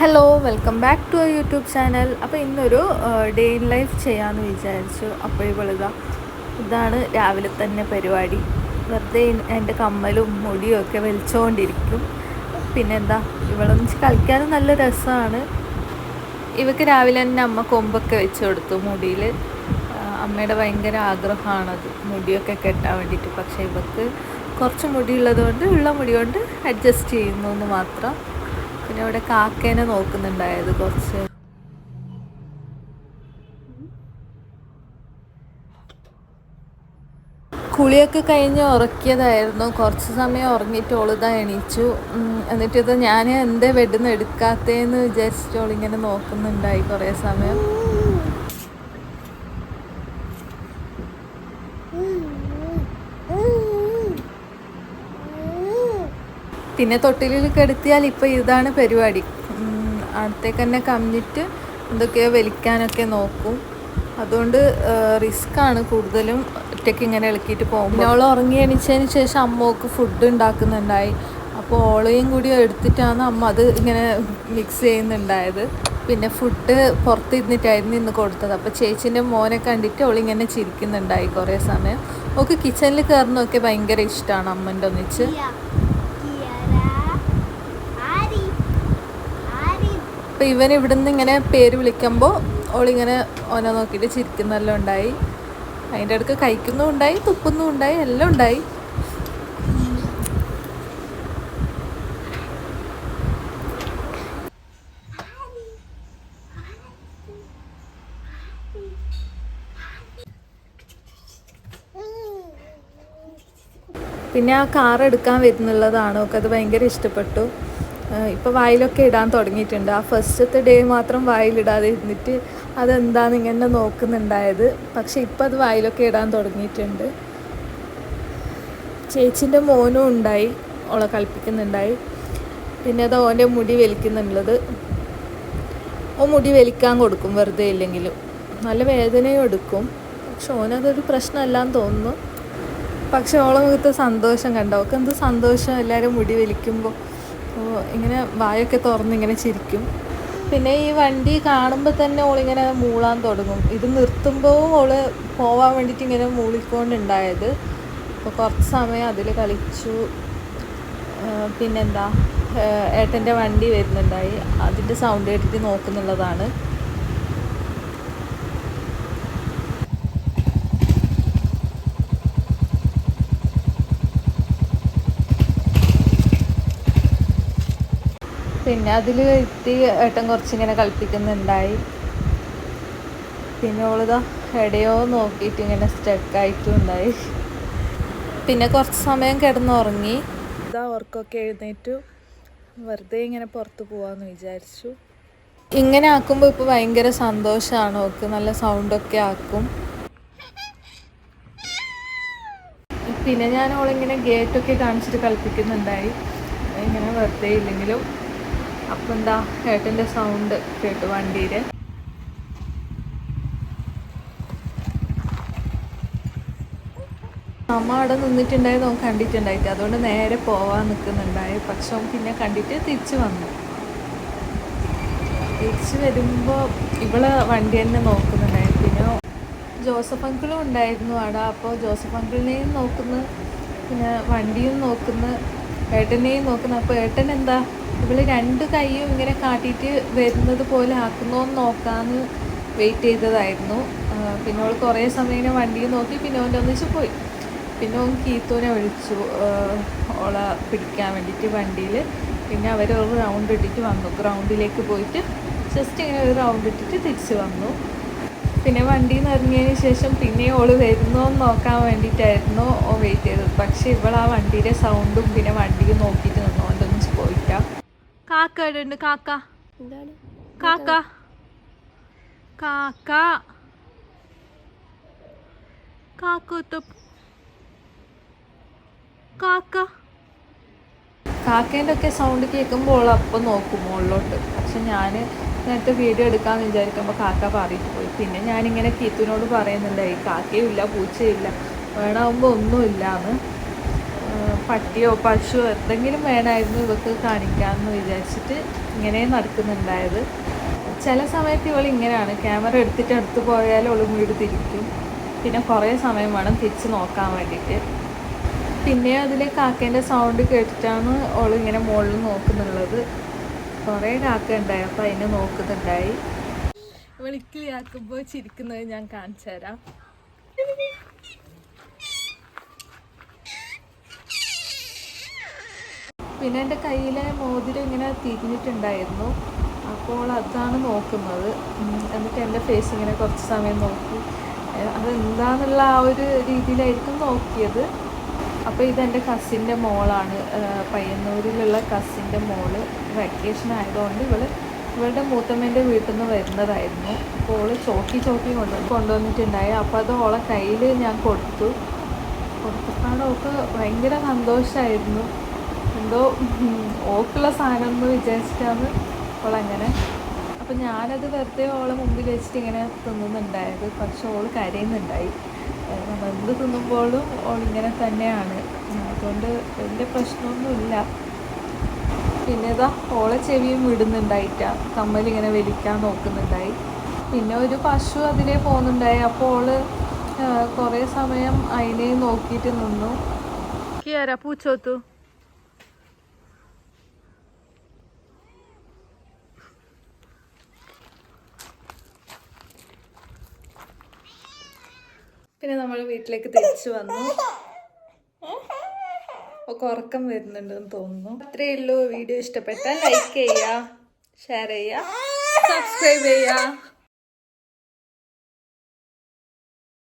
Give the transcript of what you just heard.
Hello welcome back to our YouTube channel അപ്പോൾ ഇന്നൊരു day in life ചെയ്യാമെന്ന് വിചാരിച്ചു. അപ്പോൾ ഇവളിതാ ഇതാണ് രാവിലെ തന്നെ പരിപാടി. വെറുതെ എന്റെ കമ്മലും മുടിയും ഒക്കെ വലിച്ചുകൊണ്ടിരിക്കും പിന്നെന്താ ഇവളൊന്നിച്ച് കളിക്കാനും നല്ല രസമാണ് ഇവക്ക് രാവിലെ തന്നെ അമ്മ കൊമ്പൊക്കെ വെച്ച് കൊടുത്തു മുടിയിൽ അമ്മയുടെ ഭയങ്കര ആഗ്രഹമാണത് മുടിയൊക്കെ കെട്ടാൻ വേണ്ടിയിട്ട്. പക്ഷേ ഇവക്ക് കുറച്ച് മുടിയുള്ളത് കൊണ്ട് ഉള്ള മുടി കൊണ്ട് അഡ്ജസ്റ്റ് ചെയ്യുന്നു എന്ന് മാത്രം. പിന്നെ ഇവിടെ കാക്കേനെ നോക്കുന്നുണ്ടായത് കുറച്ച്. കുളിയൊക്കെ കഴിഞ്ഞ് ഉറക്കിയതായിരുന്നു. കുറച്ച് സമയം ഉറങ്ങിയിട്ട് ഓളിതാ എണീച്ചു. എന്നിട്ടിത് ഞാൻ എന്തേ ബെഡിന്ന് എടുക്കാത്തേന്ന് വിചാരിച്ചിട്ട് ഓളിങ്ങനെ നോക്കുന്നുണ്ടായി കുറേ സമയം. പിന്നെ തൊട്ടിലിൽ കിടത്തിയാൽ ഇപ്പോൾ ഇതാണ് പരിപാടി. അടുത്തേക്ക് തന്നെ കമ്മിറ്റ് എന്തൊക്കെയോ വലിക്കാനൊക്കെ നോക്കും. അതുകൊണ്ട് റിസ്ക് ആണ് കൂടുതലും ഒറ്റയ്ക്ക് ഇങ്ങനെ ഇളക്കിയിട്ട് പോകും പിന്നെ അവൾ ഉറങ്ങി എണീച്ചതിന് ശേഷം അമ്മയ്ക്ക് ഫുഡ് ഉണ്ടാക്കുന്നുണ്ടായി. അപ്പോൾ ഓളയും കൂടി എടുത്തിട്ടാണ് അമ്മ അത് ഇങ്ങനെ മിക്സ് ചെയ്യുന്നുണ്ടായത്. പിന്നെ ഫുഡ് പുറത്ത് ഇരുന്നിട്ടായിരുന്നു ഇന്ന് കൊടുത്തത്. അപ്പോൾ ചേച്ചീന്റെ മോനെ കണ്ടിട്ട് അവളിങ്ങനെ ചിരിക്കുന്നുണ്ടായി കുറേ സമയം. ഓക്ക് കിച്ചണിൽ കയറുന്നതൊക്കെ ഭയങ്കര ഇഷ്ടമാണ് അമ്മന്റെ ഒന്നിച്ച്. അപ്പോൾ ഇവൻ ഇവിടുന്ന് ഇങ്ങനെ പേര് വിളിക്കുമ്പോൾ ഓളിങ്ങനെ ഓനെ നോക്കിയിട്ട് ചിരിക്കുന്നെല്ലാം ഉണ്ടായി. അതിന്റെ അടുക്ക് കഴിക്കുന്നും ഉണ്ടായി തുപ്പുന്നും ഉണ്ടായി എല്ലാം ഉണ്ടായി. പിന്നെ ആ കാർ എടുക്കാൻ വരുന്നുള്ളതാണ്? ഒക്കെ അത് ഭയങ്കര ഇഷ്ടപ്പെട്ടു. ഇപ്പോൾ വായിലൊക്കെ ഇടാൻ തുടങ്ങിയിട്ടുണ്ട്. ആ ഫസ്റ്റത്തെ ഡേ മാത്രം വായിലിടാതെ ഇരുന്നിട്ട് അതെന്താന്ന് ഇങ്ങനെ നോക്കുന്നുണ്ടായത്. പക്ഷേ ഇപ്പം അത് വായിലൊക്കെ ഇടാൻ തുടങ്ങിയിട്ടുണ്ട്. ചേച്ചിന്റെ മോനും ഉണ്ടായി. ഓളെ കളിപ്പിക്കുന്നുണ്ടായി. പിന്നെ അത് ഓന്റെ മുടി വലിക്കുന്നുള്ളത്. ഓ മുടി വലിക്കാൻ കൊടുക്കും. വെറുതെ ഇല്ലെങ്കിലും. നല്ല വേദനയും എടുക്കും. പക്ഷെ ഓനതൊരു പ്രശ്നമല്ലാന്ന് തോന്നുന്നു. പക്ഷെ ഓളെ മുഖത്ത് സന്തോഷം കണ്ടോ? അവൾക്ക് എന്ത് സന്തോഷം എല്ലാവരും മുടി വലിക്കുമ്പോൾ അപ്പോൾ ഇങ്ങനെ വായൊക്കെ തുറന്ന് ഇങ്ങനെ ചിരിക്കും. പിന്നെ ഈ വണ്ടി കാണുമ്പോൾ തന്നെ ഓളിങ്ങനെ മൂളാൻ തുടങ്ങും. ഇത് നിർത്തുമ്പോൾ ഓൾ പോവാൻ വേണ്ടിയിട്ട് ഇങ്ങനെ മൂളിക്കൊണ്ടുണ്ടായത്. അപ്പോൾ കുറച്ച് സമയം അതിൽ കളിച്ചു. പിന്നെന്താ? ഏട്ടന്റെ വണ്ടി വരുന്നുണ്ടായി. അതിന്റെ സൗണ്ട് കേട്ടിട്ട് നോക്കുന്നുള്ളതാണ്. പിന്നെ അതിൽ എത്തി ഏട്ടൻ കുറച്ചിങ്ങനെ കളിപ്പിക്കുന്നുണ്ടായി. പിന്നെ ഓളിതാ എടയോ നോക്കിയിട്ട് ഇങ്ങനെ സ്റ്റക്കായിട്ടും ഉണ്ടായി പിന്നെ കുറച്ച് സമയം കിടന്നുറങ്ങി. ഇതാ അവർക്കൊക്കെ എഴുന്നേറ്റു. വെറുതെ ഇങ്ങനെ പുറത്ത് പോവാന്ന് വിചാരിച്ചു. ഇങ്ങനെ ആക്കുമ്പോൾ ഇപ്പോൾ ഭയങ്കര സന്തോഷമാണ് ഓക്ക് നല്ല സൗണ്ടൊക്കെ ആക്കും. പിന്നെ ഞാൻ ഓളിങ്ങനെ ഗേറ്റൊക്കെ കാണിച്ചിട്ട് കളിപ്പിക്കുന്നുണ്ടായി. ഇങ്ങനെ വെറുതെ ഇല്ലെങ്കിലും. അപ്പം എന്താ ഏട്ടന്റെ സൗണ്ട് കേട്ടു വണ്ടിയിൽ അമ്മ അവിടെ നിന്നിട്ടുണ്ടായി നോൻ കണ്ടിട്ടുണ്ടായിട്ട് അതുകൊണ്ട് നേരെ പോവാൻ നിൽക്കുന്നുണ്ടായി പക്ഷെ അവൻ പിന്നെ കണ്ടിട്ട് തിരിച്ചു വന്നു. തിരിച്ചു വരുമ്പോൾ ഇവൾ വണ്ടി തന്നെ നോക്കുന്നുണ്ടായി. പിന്നെ ജോസഫ് അങ്കിളും ഉണ്ടായിരുന്നു അവിടെ. അപ്പോൾ ജോസഫ് അങ്കിളിനെയും നോക്കുന്നു. പിന്നെ വണ്ടിയും നോക്കുന്നു. ഏട്ടനെയും നോക്കുന്നു. അപ്പോൾ ഏട്ടൻ എന്താ ഇവൾ രണ്ട് കൈയും ഇങ്ങനെ കാട്ടിയിട്ട് വരുന്നത് പോലെ ആക്കുന്നോന്ന് നോക്കാന്ന് വെയിറ്റ് ചെയ്തതായിരുന്നു. പിന്നെ അവൾ കുറേ സമയം ഇങ്ങനെ വണ്ടി നോക്കി പിന്നെ അവന്റെ ഒന്നിച്ച് പോയി. പിന്നെ അവൻ കീത്തൂനെ വിളിച്ചു. ഓളെ പിടിക്കാൻ വേണ്ടിയിട്ട് വണ്ടിയിൽ പിന്നെ അവർ ഒരു റൗണ്ട് ഇട്ടിട്ട് വന്നു. ഗ്രൗണ്ടിലേക്ക് പോയിട്ട് ജസ്റ്റ് ഇങ്ങനെ ഒരു റൗണ്ട് ഇട്ടിട്ട് തിരിച്ച് വന്നു. പിന്നെ വണ്ടിയിൽ നിന്ന് ഇറങ്ങിയതിന് ശേഷം പിന്നെ ഓൾ വരുന്നോ എന്ന് നോക്കാൻ വേണ്ടിയിട്ടായിരുന്നു. വെയിറ്റ് ചെയ്തത്. പക്ഷേ ഇവൾ ആ വണ്ടിയുടെ സൗണ്ടും പിന്നെ വണ്ടിയും നോക്കിയിട്ട് നിന്നു. കാക്ക. ഇവിടെ ഉണ്ട് കാക്ക. എന്താണ് കാക്ക. കാക്ക കാക്കോത്ത കാക്ക. കാക്കേന്റെ ഒക്കെ സൗണ്ട് കേൾക്കുമ്പോൾ അപ്പം നോക്കും മുകളിലോട്ട് പക്ഷെ ഞാൻ നേരത്തെ വീഡിയോ എടുക്കാമെന്ന് വിചാരിക്കുമ്പോൾ കാക്ക പാറിയിട്ട് പോയി. പിന്നെ ഞാനിങ്ങനെ കീത്തുവിനോട് പറയുന്നുണ്ടായി കാക്കയും ഇല്ല പൂച്ചയും ഇല്ല. വേണമാകുമ്പോൾ ഒന്നുമില്ല എന്ന് പട്ടിയോ പശുവോ എന്തെങ്കിലും വേണമായിരുന്നു ഇവക്ക് കാണിക്കാമെന്ന് വിചാരിച്ചിട്ട് ഇങ്ങനെ നടക്കുന്നുണ്ടായത്. ചില സമയത്ത് ഇവൾ ഇങ്ങനെയാണ്. ക്യാമറ എടുത്തിട്ട് അടുത്ത് പോയാൽ അവൾ വീട് തിരിക്കും. പിന്നെ കുറേ സമയം വേണം തിരിച്ച് നോക്കാൻ വേണ്ടിയിട്ട്. പിന്നെ അതിലെ കാക്കേന്റെ സൗണ്ട് കേട്ടിട്ടാണ് ഓൾ ഇങ്ങനെ മുകളിൽ നോക്കുന്നുള്ളത്. കുറേ കാക്ക ഉണ്ടായി അപ്പോൾ അതിനെ നോക്കുന്നുണ്ടായി. വിളിക്കിളിയാക്കുമ്പോൾ ചിരിക്കുന്നത് ഞാൻ കാണിച്ചു തരാം പിന്നെ എന്റെ കയ്യിലെ മോതിരം ഇങ്ങനെ തിരിഞ്ഞിട്ടുണ്ടായിരുന്നു. അപ്പോൾ അതാണ് നോക്കുന്നത്. എന്നിട്ട് എന്റെ ഫേസ് ഇങ്ങനെ കുറച്ച് സമയം നോക്കി. അതെന്താന്നുള്ള ആ ഒരു രീതിയിലായിരിക്കും നോക്കിയത്. അപ്പോൾ ഇതെന്റെ കസിന്റെ മോളാണ്. പയ്യന്നൂരിലുള്ള കസിന്റെ മോൾ. വെക്കേഷൻ ആയതുകൊണ്ട് ഇവൾ ഇവളുടെ മൂത്തമ്മേന്റെ വീട്ടിൽ നിന്ന് വരുന്നതായിരുന്നു. അപ്പോൾ ഓൾ ചോക്കി ചോക്കി കൊണ്ട് കൊണ്ടുവന്നിട്ടുണ്ടായി. അപ്പോൾ അത് ഓളെ കയ്യിൽ ഞാൻ കൊടുത്തു. കൊടുത്തപ്പോഴൊക്കെ ഭയങ്കര സന്തോഷമായിരുന്നു. എന്തോ ഓക്കുള്ള സാധനം എന്ന് വിചാരിച്ചിട്ടാണ് അവളങ്ങനെ അപ്പം ഞാനത് വെറുതെ ഓളെ മുമ്പിൽ വെച്ചിട്ട് ഇങ്ങനെ തിന്നുന്നുണ്ടായത്. പക്ഷെ ഓൾ കരയുന്നുണ്ടായി. നമ്മൾ എന്ത് തിന്നുമ്പോഴും ഓളിങ്ങനെ തന്നെയാണ്. അതുകൊണ്ട് വലിയ പ്രശ്നമൊന്നുമില്ല. പിന്നെ ഇതാ ഓളെ ചെവിയും വിടുന്നുണ്ടായിട്ട. കമ്മലിങ്ങനെ വലിക്കാൻ നോക്കുന്നുണ്ടായി. പിന്നെ ഒരു പശു അതിനെ പോകുന്നുണ്ടായി. അപ്പോൾ ഓൾ കുറേ സമയം അതിനെ നോക്കിയിട്ട് നിന്നു. കിയാര പൂച്ചോത്തു? പിന്നെ നമ്മൾ വീട്ടിലേക്ക് തിരിച്ചു വന്നു. ഒക്കെ ഉറക്കം വരുന്നുണ്ടെന്ന് തോന്നുന്നു. അത്രയേ ഉള്ളൂ. വീഡിയോ ഇഷ്ടപ്പെട്ടാൽ ലൈക്ക് ചെയ്യുക ഷെയർ ചെയ്യുക സബ്സ്ക്രൈബ് ചെയ്യുക.